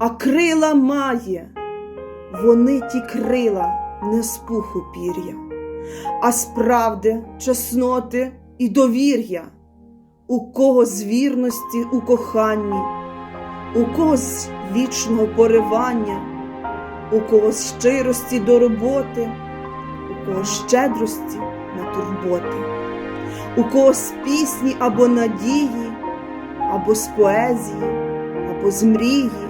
а крила має. Вони ті крила не з пуху пір'я, а з правди, чесноти і довір'я, у кого з вірності у коханні, у кого з вічного поривання, у кого з щирості до роботи, у кого щедрості на турботи, у кого з пісні або надії, або з поезії, або з мрії.